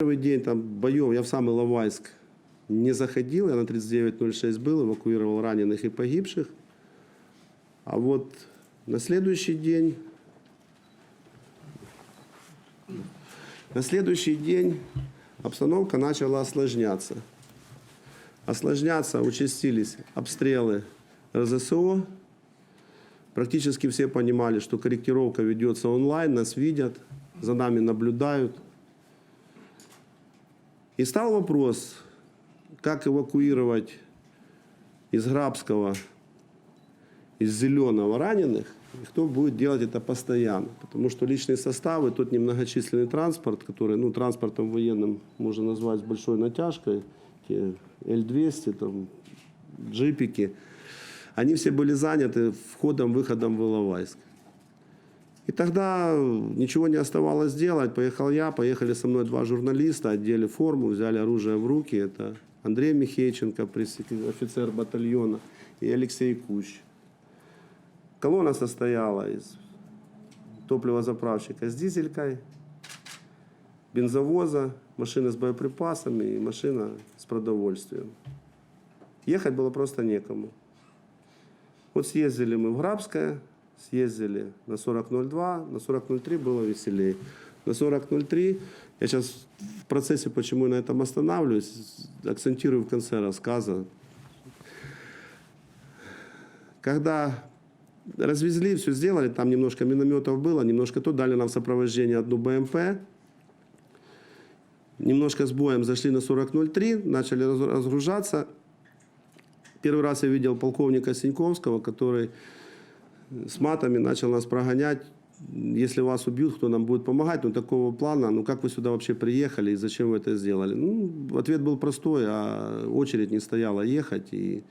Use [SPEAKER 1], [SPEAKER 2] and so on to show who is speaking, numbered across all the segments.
[SPEAKER 1] Первый день там боев я в сам Иловайск не заходил, я на 3906 был, эвакуировал раненых и погибших. А вот на следующий день, на следующий день обстановка начала осложняться. Осложняться, участились обстрелы РЗСО. Практически все понимали, что корректировка ведется онлайн, нас видят, за нами наблюдают. И стал вопрос, как эвакуировать из Грабского, из Зеленого раненых, и кто будет делать это постоянно. Потому что личные составы, тот немногочисленный транспорт, который, ну, транспортом военным можно назвать с большой натяжкой, те Л-200, там, джипики, они все были заняты входом-выходом в Иловайск. И тогда ничего не оставалось делать. Поехал я, поехали со мной два журналиста, одели форму, взяли оружие в руки. Это Андрей Михейченко, офицер батальона, и Алексей Кущ. Колонна состояла из топливозаправщика с дизелькой, бензовоза, машины с боеприпасами и машина с продовольствием. Ехать было просто некому. Вот съездили мы в Грабское, съездили на 40.02, на 40.03 было веселее. На 40.03, я сейчас в процессе, почему я на этом останавливаюсь, акцентирую в конце рассказа. Когда развезли, все сделали, там немножко минометов было, немножко то, дали нам в сопровождение одну БМП, немножко с боем зашли на 40.03, начали раз- разгружаться. Первый раз я видел полковника Синьковского, который с матами начал нас прогонять. Если вас убьют, кто нам будет помогать? Ну, такого плана, ну, как вы сюда вообще приехали и зачем вы это сделали? Ну, ответ был простой, а очередь не стояла ехать. И,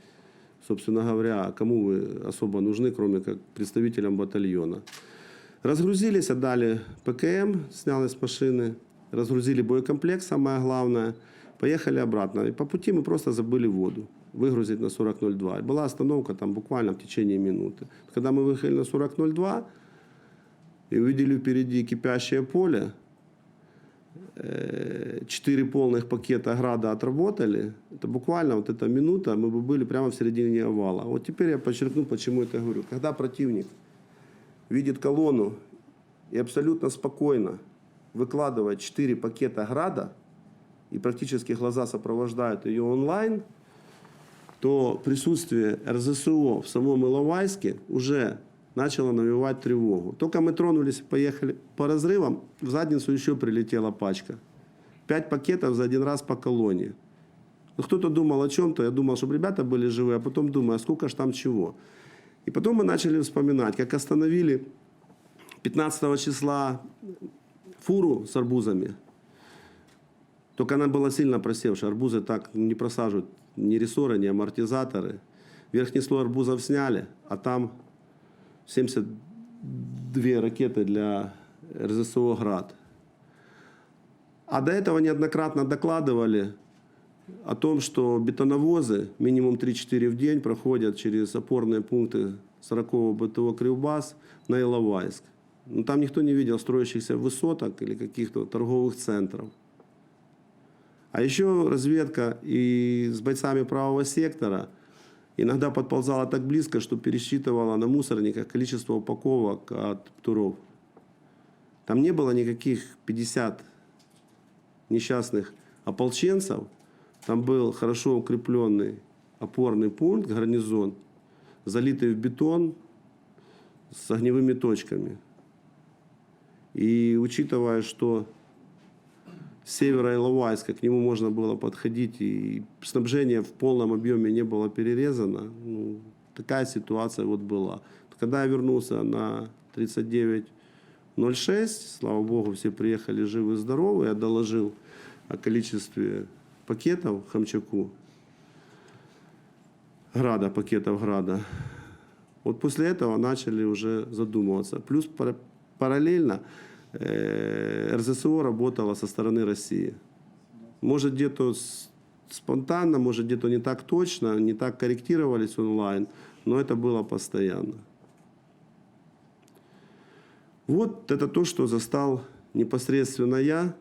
[SPEAKER 1] собственно говоря, кому вы особо нужны, кроме как представителям батальона? Разгрузились, отдали ПКМ, сняли с машины, разгрузили боекомплект, самое главное, поехали обратно. И по пути мы просто забыли воду выгрузить на 40.02. И была остановка там буквально в течение минуты. Когда мы выехали на 40.02 и увидели впереди кипящее поле, э, четыре полных пакета града отработали, это буквально вот эта минута, мы бы были прямо в середине овала. Вот теперь я подчеркну, почему это говорю. Когда противник видит колонну и абсолютно спокойно выкладывает 4 пакета града, и практически глаза сопровождают ее онлайн, то присутствие РЗСО в самом Иловайске уже начало навевать тревогу. Только мы тронулись поехали по разрывам, в задницу еще прилетела пачка. Пять пакетов за один раз по колонии. Ну, кто-то думал о чем-то, я думал, чтобы ребята были живы, а потом думаю, а сколько ж там чего. И потом мы начали вспоминать, как остановили 15 числа фуру с арбузами. Только она была сильно просевшая. Арбузы так не просаживают ни рессоры, ни амортизаторы. Верхний слой арбузов сняли, а там 72 ракеты для РЗСО «Град». А до этого неоднократно докладывали о том, что бетоновозы минимум 3-4 в день проходят через опорные пункты 40-го БТО «Кривбас» на Иловайск. Но там никто не видел строящихся высоток или каких-то торговых центров. А еще разведка и с бойцами правого сектора иногда подползала так близко, что пересчитывала на мусорниках количество упаковок от Птуров. Там не было никаких 50 несчастных ополченцев. Там был хорошо укрепленный опорный пункт, гарнизон, залитый в бетон с огневыми точками. И учитывая, что с севера Иловайска к нему можно было подходить, и снабжение в полном объеме не было перерезано, ну, такая ситуация вот была. Когда я вернулся на 39.06, слава богу, все приехали живы и здоровы, я доложил о количестве пакетов Хамчаку, града, пакетов града. Вот после этого начали уже задумываться. Плюс пара- параллельно РЗСО работала со стороны России. Может где-то спонтанно, может где-то не так точно, не так корректировались онлайн, но это было постоянно. Вот это то, что застал непосредственно я